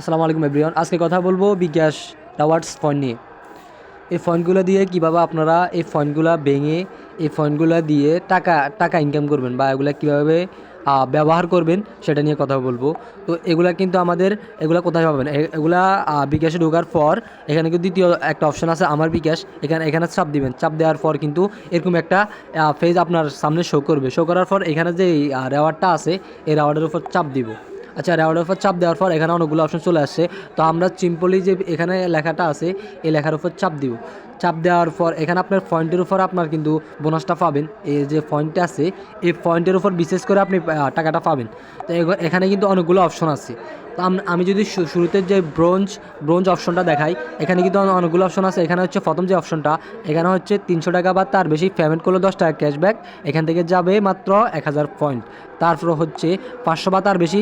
আসসালামু আলাইকুম এভরিওয়ান আজকে কথা বলব বিকাশ টাওয়ার্স পয়েন্ট নিয়ে। এই পয়েন্টগুলো দিয়ে কীভাবে আপনারা এই পয়েন্টগুলো ভেঙে, এই পয়েন্টগুলো দিয়ে টাকা টাকা ইনকাম করবেন বা এগুলো কীভাবে ব্যবহার করবেন সেটা নিয়ে কথা বলব। তো এগুলা কিন্তু আমাদের, এগুলা কোথায় পাবেন? এগুলা বিকাশে ঢোকার পর এখানে কিন্তু দ্বিতীয় একটা অপশন আছে, আমার বিকাশ। এখানে এখানে চাপ দিবেন। চাপ দেওয়ার পর কিন্তু এরকম একটা ফেজ আপনার সামনে শো করবে। শো করার পর এখানে যে রেওয়ার্ডটা আছে, এই রেওয়ার্ডের উপর চাপ দিব। আচ্ছা র্যাওয়ার্ডের উপর চাপ দেওয়ার পর এখানে অনেকগুলো অপশন চলে আসছে। তো আমরা সিম্পলি যে এখানে লেখাটা আছে, এই লেখার উপর চাপ দিব। চাপ দেওয়ার পর এখানে আপনার পয়েন্টের উপর আপনার কিন্তু বোনাসটা পাবেন। এই যে পয়েন্টটা আছে এই পয়েন্টের উপর বিশেষ করে আপনি টাকাটা পাবেন। তো এখানে কিন্তু অনেকগুলো অপশন আছে। তো আমি যদি শুরুতে যে ব্রোঞ্জ ব্রোঞ্জ অপশনটা দেখাই এখানে কিন্তু অনেকগুলো অপশন আছে। এখানে হচ্ছে প্রথম যে অপশনটা এখানে হচ্ছে তিনশো টাকা বা তার বেশি পেমেন্ট করলে দশ টাকা ক্যাশব্যাক এখান থেকে যাবে মাত্র এক হাজার পয়েন্ট তারপর হচ্ছে পাঁচশো বা তার বেশি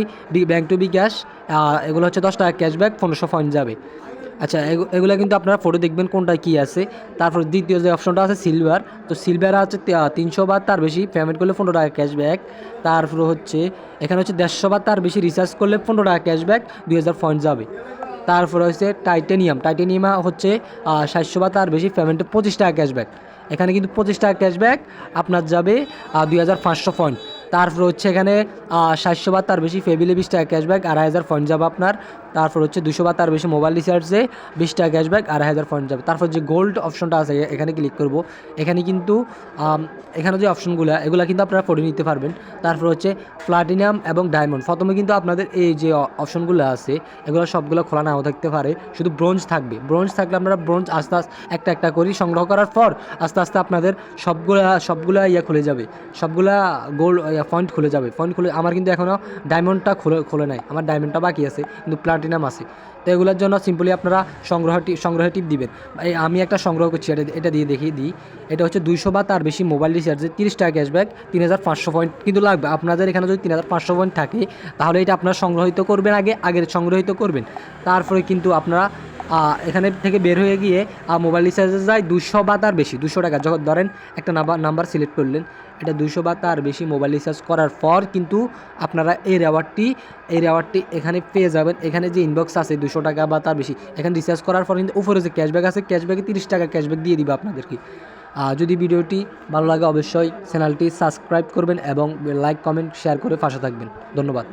ব্যাংক টু বিকাশ আহ, এগুলো হচ্ছে দশ টাকা ক্যাশব্যাক পনেরোশো পয়েন্ট যাবে। আচ্ছা এগু- এগুলো কিন্তু আপনারা ফটো দেখবেন কোনটা কী আছে। তারপর দ্বিতীয় যে অপশনটা আছে সিলভার তো সিলভার আছে তিনশো বা তার বেশি পেমেন্ট করলে পনেরো টাকা ক্যাশব্যাক তারপর হচ্ছে, এখানে হচ্ছে দেড়শো বা তার বেশি রিচার্জ করলে পনেরো টাকা ক্যাশব্যাক দুই হাজার পয়েন্ট যাবে। তারপর হচ্ছে টাইটেনিয়াম টাইটেনিয়ামা হচ্ছে সাতশো বা তার বেশি পেমেন্টে পঁচিশ টাকা ক্যাশব্যাক এখানে কিন্তু পঁচিশ টাকা ক্যাশব্যাক আপনার যাবে দুই হাজার পাঁচশো পয়েন্ট তারপর হচ্ছে এখানে সাতশো বা তার বেশি ফেবিলে বিশ টাকা ক্যাশব্যাক আড়াই হাজার পয়েন্ট যাবে আপনার। তারপর হচ্ছে দুশো বা তার বেশি মোবাইল রিচার্জে বিশ টাকা ক্যাশব্যাক আড়াই হাজার পয়েন্ট যাবে। তারপর যে গোল্ড অপশনটা আছে, এখানে ক্লিক করব। এখানে কিন্তু এখানে যে অপশনগুলো এগুলো কিন্তু আপনারা পড়ে নিতে পারবেন। তারপর হচ্ছে প্লাটিনাম এবং ডায়মন্ড প্রথমে কিন্তু আপনাদের এই যে অপশনগুলো আছে, এগুলো সবগুলো খোলা নাও থাকতে পারে। শুধু ব্রোঞ্জ থাকবে। ব্রোঞ্জ থাকলে আপনারা ব্রোঞ্জ আস্তে আস্তে, একটা একটা করি সংগ্রহ করার পর, আস্তে আস্তে আপনাদের সবগুলা সবগুলা ইয়ে খুলে যাবে। সবগুলা গোল্ড পয়েন্ট খুলে যাবে। পয়েন্ট খুলে, আমার কিন্তু এখনও ডায়মন্ডটা খুলে খুলে নাই। আমার ডায়মন্ডটা বাকি আছে, কিন্তু প্লাটিনাম আছে। তো এগুলোর জন্য সিম্পলি আপনারা সংগ্রহ টি- সংগ্রহের টিপ দিবেন। আমি একটা সংগ্রহ করছি, এটা এটা দিয়ে দেখিয়ে দিই। এটা হচ্ছে দুইশো বা তার বেশি মোবাইল রিচার্জে তিরিশ টাকা ক্যাশব্যাক তিন হাজার পাঁচশো পয়েন্ট কিন্তু লাগবে, আপনাদের এখানে যদি তিন হাজার পাঁচশো পয়েন্ট থাকে, তাহলে এটা আপনারা সংগ্রহিত করবেন আগে, আগের সংগ্রহিত করবেন। তারপরে কিন্তু আপনারা এখানে থেকে বের হয়ে গিয়ে মোবাইল রিচার্জে যায় দুশো বা তার বেশি, দুশো টাকা। যখন ধরেন একটা নাম্বার নাম্বার সিলেক্ট করলেন, এটা দুশো বা তার বেশি মোবাইল রিচার্জ করার পর কিন্তু আপনারা এই রেওয়ার্ডটি এই রেওয়ার্ডটি এখানে পেয়ে যাবেন। এখানে যে ইনবক্স আছে দুশো টাকা বা তার বেশি, এখানে রিচার্জ করার পর কিন্তু উপরে যে ক্যাশব্যাক আছে ক্যাশব্যাকে তিরিশ টাকা ক্যাশব্যাক দিয়ে দিবে আপনাদেরকে। যদি ভিডিওটি ভালো লাগে অবশ্যই চ্যানেলটি সাবস্ক্রাইব করবেন এবং লাইক কমেন্ট শেয়ার করে পাশে থাকবেন। ধন্যবাদ।